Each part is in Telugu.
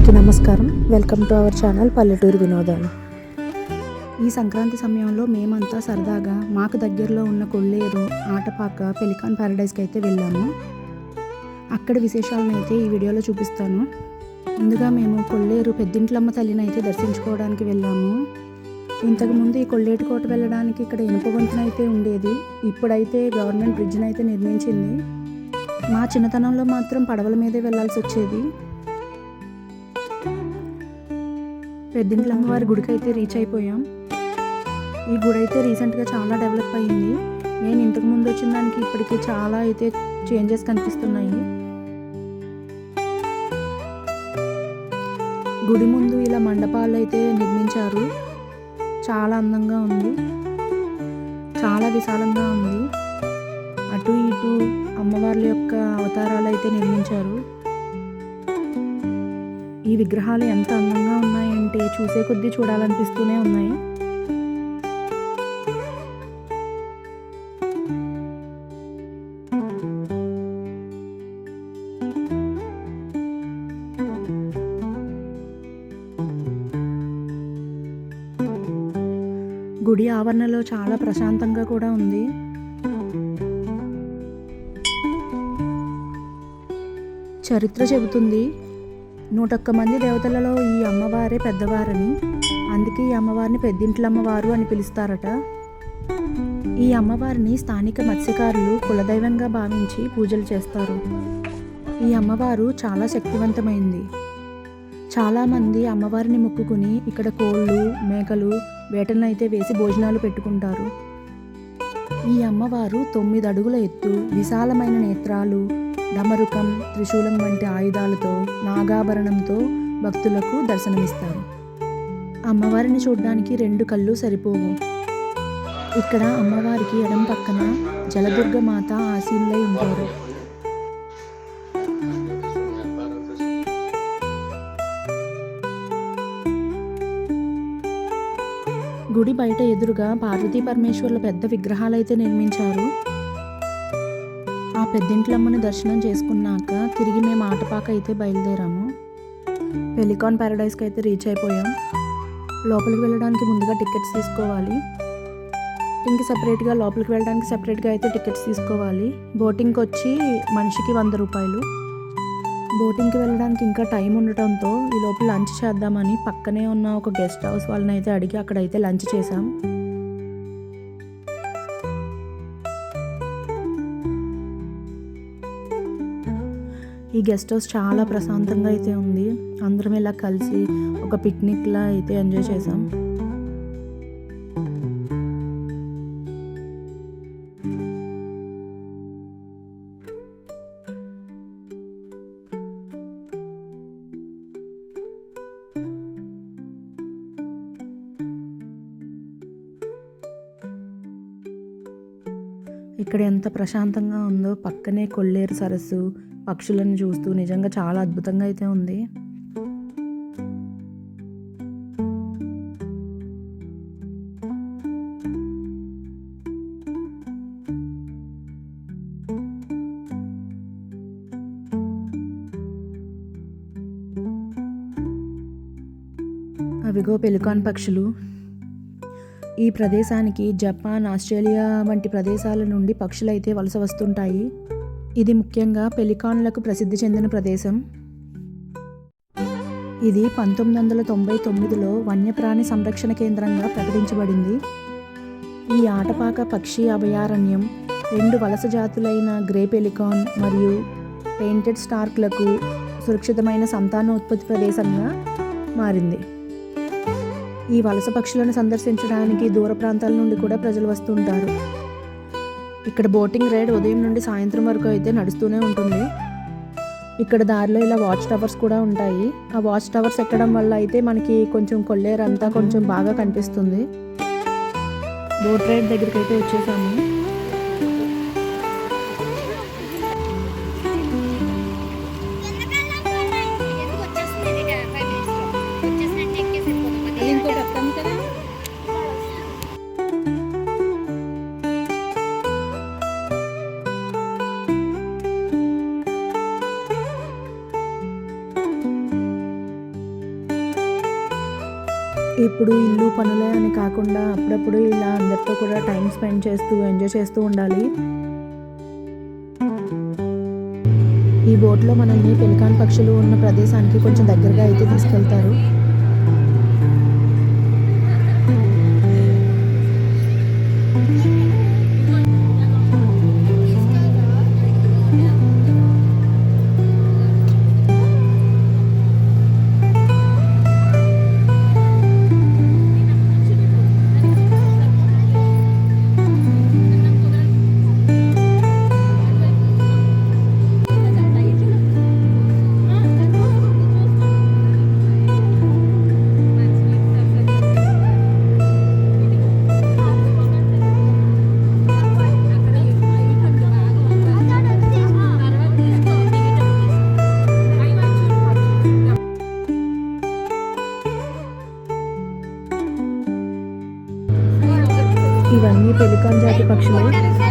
అందరికీ నమస్కారం. వెల్కమ్ టు అవర్ ఛానల్ పల్లెటూరు వినోదాలు ఈ సంక్రాంతి సమయంలో మేమంతా సరదాగా మాకు దగ్గరలో ఉన్న కొల్లేరు ఆటపాక పెలికాన్ ప్యారడైస్కి అయితే వెళ్ళాము. అక్కడ విశేషాలను అయితే ఈ వీడియోలో చూపిస్తాను. ముందుగా మేము కొల్లేరు పెద్దింట్లమ్మ తల్లిని అయితే దర్శించుకోవడానికి వెళ్ళాము. ఇంతకుముందు ఈ కొల్లేటి కోట వెళ్ళడానికి ఇక్కడ ఇనుప వంతెన అయితే ఉండేది. ఇప్పుడైతే గవర్నమెంట్ బ్రిడ్జ్ని అయితే నిర్మించింది. మా చిన్నతనంలో మాత్రం పడవల మీదే వెళ్ళాల్సి వచ్చేది. పెద్దింట్ల అమ్మవారి గుడికి అయితే రీచ్ అయిపోయాం. ఈ గుడి అయితే రీసెంట్గా చాలా డెవలప్ అయ్యింది. నేను ఇంతకు ముందు వచ్చిన దానికి ఇప్పటికి చాలా అయితే చేంజెస్ కనిపిస్తున్నాయి. గుడి ముందు ఇలా మండపాలు అయితే నిర్మించారు. చాలా అందంగా ఉంది. చాలా విశాలంగా ఉంది. అటు ఇటు అమ్మవార్ల యొక్క అవతారాలు అయితే నిర్మించారు. ఈ విగ్రహాలు ఎంత అందంగా ఉన్నాయంటే చూసే కొద్దీ చూడాలనిపిస్తూనే ఉన్నాయి. గుడి ఆవరణలో చాలా ప్రశాంతంగా కూడా ఉంది. చరిత్ర చెబుతుంది నూటొక్క మంది దేవతలలో ఈ అమ్మవారే పెద్దవారని అందుకే ఈ అమ్మవారిని పెద్దింట్లమ్మవారు అని పిలుస్తారట. ఈ అమ్మవారిని స్థానిక మత్స్యకారులు కులదైవంగా భావించి పూజలు చేస్తారు. ఈ అమ్మవారు చాలా శక్తివంతమైంది. చాలామంది అమ్మవారిని మొక్కుకుని ఇక్కడ కోళ్ళు మేకలు వేటలను అయితే వేసి భోజనాలు పెట్టుకుంటారు. ఈ అమ్మవారు తొమ్మిది అడుగుల ఎత్తు విశాలమైన నేత్రాలు డమరుకం త్రిశూలం వంటి ఆయుధాలతో నాగాభరణంతో భక్తులకు దర్శనమిస్తారు. అమ్మవారిని చూడడానికి రెండు కళ్ళు సరిపోవు. ఇక్కడ అమ్మవారికి ఎడం పక్కన జలదుర్గ మాత ఆశీనులై ఉంటారు. గుడి బయట ఎదురుగా పార్వతీ పరమేశ్వర్ల పెద్ద విగ్రహాలైతే నిర్మించారు. పెద్దింట్లమ్మని దర్శనం చేసుకున్నాక తిరిగి మేము ఆటపాక అయితే బయలుదేరాము. పెలికాన్ ప్యారడైస్కి అయితే రీచ్ అయిపోయాం. లోపలికి వెళ్ళడానికి ముందుగా టికెట్స్ తీసుకోవాలి. ఇంక సపరేట్గా లోపలికి వెళ్ళడానికి సపరేట్గా అయితే టికెట్స్ తీసుకోవాలి. బోటింగ్కి వచ్చి మనిషికి వంద రూపాయలు. బోటింగ్కి వెళ్ళడానికి ఇంకా టైం ఉండటంతో ఈ లోపల లంచ్ చేద్దామని పక్కనే ఉన్న ఒక గెస్ట్ హౌస్ వాళ్ళని అయితే అడిగి అక్కడైతే లంచ్ చేసాం ఈ గెస్ట్ హౌస్ చాలా ప్రశాంతంగా అయితే ఉంది. అందరం ఇలా కలిసి ఒక పిక్నిక్లా అయితే ఎంజాయ్ చేసాం. ఇక్కడ ఎంత ప్రశాంతంగా ఉందో పక్కనే కొల్లేరు సరస్సు పక్షులను చూస్తూ నిజంగా చాలా అద్భుతంగా అయితే ఉంది. అవిగో పెలికాన్ పక్షులు. ఈ ప్రదేశానికి జపాన్ ఆస్ట్రేలియా వంటి ప్రదేశాల నుండి పక్షులు అయితే వలస వస్తుంటాయి. ఇది ముఖ్యంగా పెలికాన్లకు ప్రసిద్ధి చెందిన ప్రదేశం. ఇది పంతొమ్మిది వందల తొంభై తొమ్మిదిలో వన్యప్రాణి సంరక్షణ కేంద్రంగా ప్రకటించబడింది. ఈ ఆటపాక పక్షి అభయారణ్యం రెండు వలస జాతులైన గ్రే పెలికాన్ మరియు పెయింటెడ్ స్టార్క్లకు సురక్షితమైన సంతానోత్పత్తి ప్రదేశంగా మారింది. ఈ వలస పక్షులను సందర్శించడానికి దూర ప్రాంతాల నుండి కూడా ప్రజలు వస్తుంటారు. ఇక్కడ బోటింగ్ రైడ్ ఉదయం నుండి సాయంత్రం వరకు అయితే నడుస్తూనే ఉంటుంది. ఇక్కడ దారిలో ఇలా వాచ్ టవర్స్ కూడా ఉంటాయి. ఆ వాచ్ టవర్స్ ఎక్కడం వల్ల అయితే మనకి కొంచెం కొల్లేరంతా కొంచెం బాగా కనిపిస్తుంది. బోట్ రైడ్ దగ్గరికి అయితే వచ్చేసాము. ఇప్పుడు ఇల్లు పనులే అని కాకుండా అప్పుడప్పుడు ఇలా అందరితో కూడా టైం స్పెండ్ చేస్తూ ఎంజాయ్ చేస్తూ ఉండాలి. ఈ బోట్లో మనల్ని పెలికాన్ పక్షులు ఉన్న ప్రదేశానికి కొంచెం దగ్గరగా అయితే తీసుకెళ్తారు. പെലിക്കാൻ ജാതി പക്ഷികൾ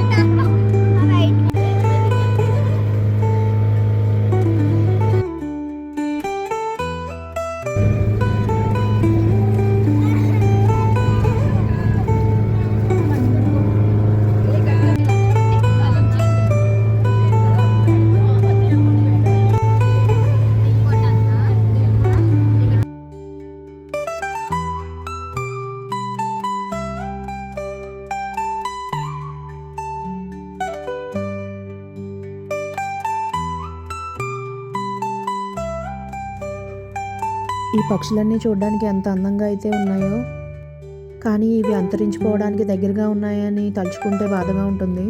ఈ పక్షులన్నీ చూడడానికి ఎంత అందంగా అయితే ఉన్నాయో కానీ ఇవి అంతరించిపోవడానికి దగ్గరగా ఉన్నాయని తలుచుకుంటే బాధగా ఉంటుంది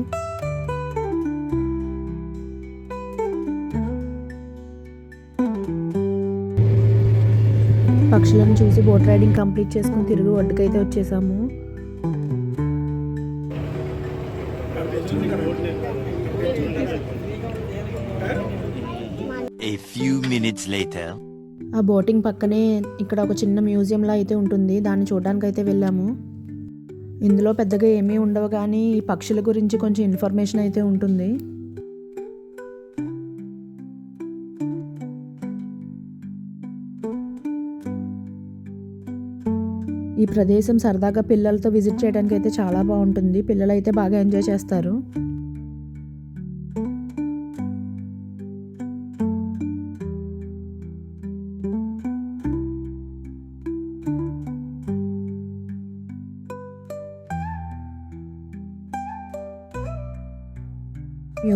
పక్షులను చూసి బోట్ రైడింగ్ కంప్లీట్ చేసుకుని తిరిగి ఒడ్డుకైతే వచ్చేసాము A few minutes later. ఆ బోటింగ్ పక్కనే ఇక్కడ ఒక చిన్న మ్యూజియంలా అయితే ఉంటుంది. దాన్ని చూడడానికి అయితే వెళ్ళాము. ఇందులో పెద్దగా ఏమీ ఉండవు కానీ ఈ పక్షుల గురించి కొంచెం ఇన్ఫర్మేషన్ అయితే ఉంటుంది. ఈ ప్రదేశం సరదాగా పిల్లలతో విజిట్ చేయడానికి అయితే చాలా బాగుంటుంది. పిల్లలు అయితే బాగా ఎంజాయ్ చేస్తారు.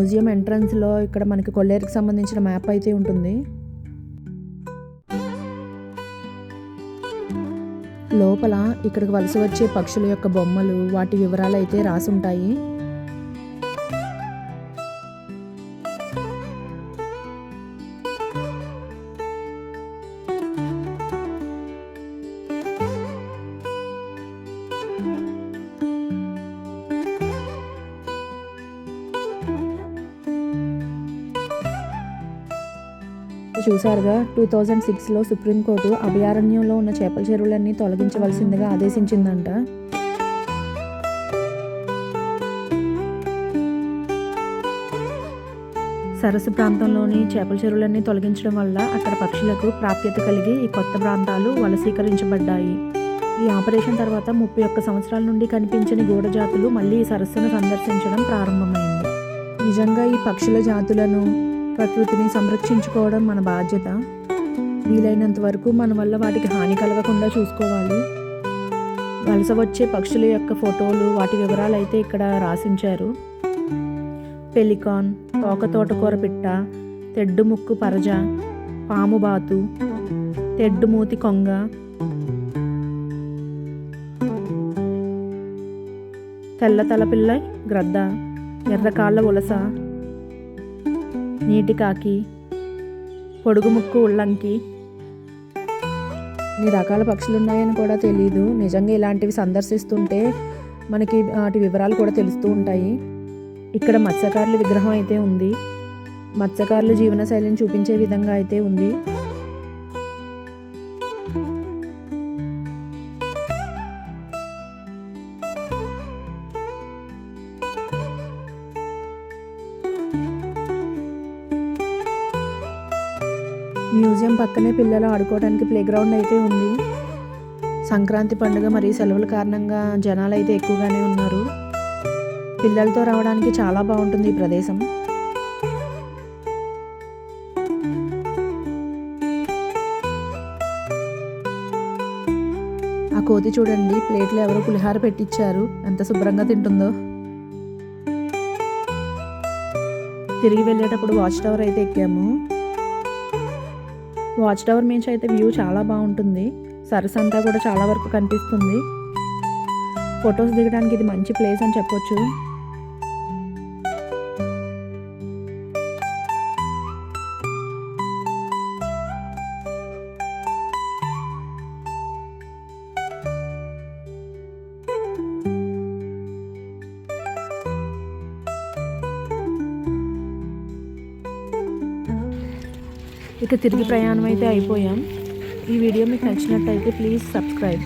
మ్యూజియం ఎంట్రన్స్లో ఇక్కడ మనకి కొల్లేరుకి సంబంధించిన మ్యాప్ అయితే ఉంటుంది. లోపల ఇక్కడికి వలస వచ్చే పక్షుల యొక్క బొమ్మలు వాటి వివరాలు అయితే రాసి చూసారుగా టూ థౌజండ్ సిక్స్లో సుప్రీంకోర్టు అభయారణ్యంలో ఉన్న చేపల చెరువులన్నీ తొలగించవలసిందిగా ఆదేశించిందంట. సరస్సు ప్రాంతంలోని చేపల చెరువులన్నీ తొలగించడం వల్ల అక్కడ పక్షులకు ప్రాప్యత కలిగి ఈ కొత్త ప్రాంతాలు వలసీకరించబడ్డాయి ఈ ఆపరేషన్ తర్వాత ముప్పై ఒక్క సంవత్సరాల నుండి కనిపించని గూడ జాతులు మళ్ళీ ఈ సరస్సును సందర్శించడం ప్రారంభమైంది. నిజంగా ఈ పక్షుల జాతులను ప్రకృతిని సంరక్షించుకోవడం మన బాధ్యత. వీలైనంత వరకు మన వల్ల వాటికి హాని కలగకుండా చూసుకోవాలి. వలస వచ్చే పక్షుల యొక్క ఫోటోలు వాటి వివరాలు అయితే ఇక్కడ రాసించారు. పెలికాన్ తోక తోటకూర పిట్ట తెడ్డు ముక్కు పరజ పాము బాతు తెడ్డు మూతి కొంగ. తెల్ల తలపిల్ల గ్రద్ద ఎర్రకాళ్ళ ఉలస నీటి కాకి పొడుగు ముక్కు ఉళ్ళంకి ఇన్ని రకాల పక్షులు ఉన్నాయని కూడా తెలియదు నిజంగా ఇలాంటివి సందర్శిస్తుంటే మనకి వాటి వివరాలు కూడా తెలుస్తూ ఉంటాయి. ఇక్కడ మత్స్యకారుల విగ్రహం అయితే ఉంది. మత్స్యకారుల జీవనశైలిని చూపించే విధంగా అయితే ఉంది. మ్యూజియం పక్కనే పిల్లలు ఆడుకోవడానికి ప్లే గ్రౌండ్ అయితే ఉంది. సంక్రాంతి పండుగ మరియు సెలవుల కారణంగా జనాలు అయితే ఎక్కువగానే ఉన్నారు. పిల్లలతో రావడానికి చాలా బాగుంటుంది ఈ ప్రదేశం. ఆ కోతి చూడండి ప్లేట్లో ఎవరో పులిహార పెట్టించారు ఎంత శుభ్రంగా తింటుందో. తిరిగి వెళ్ళేటప్పుడు వాచ్ టవర్ అయితే ఎక్కాము. వాచ్ టవర్ నుంచి అయితే వ్యూ చాలా బాగుంటుంది. సరస్సు అంతా కూడా చాలా వరకు కనిపిస్తుంది. ఫొటోస్ దిగడానికి ఇది మంచి ప్లేస్ అని చెప్పొచ్చు. ఇక తిరిగి ప్రయాణం అయితే అయిపోయాం. ఈ వీడియో మీకు నచ్చినట్టయితే ప్లీజ్ సబ్స్క్రైబ్.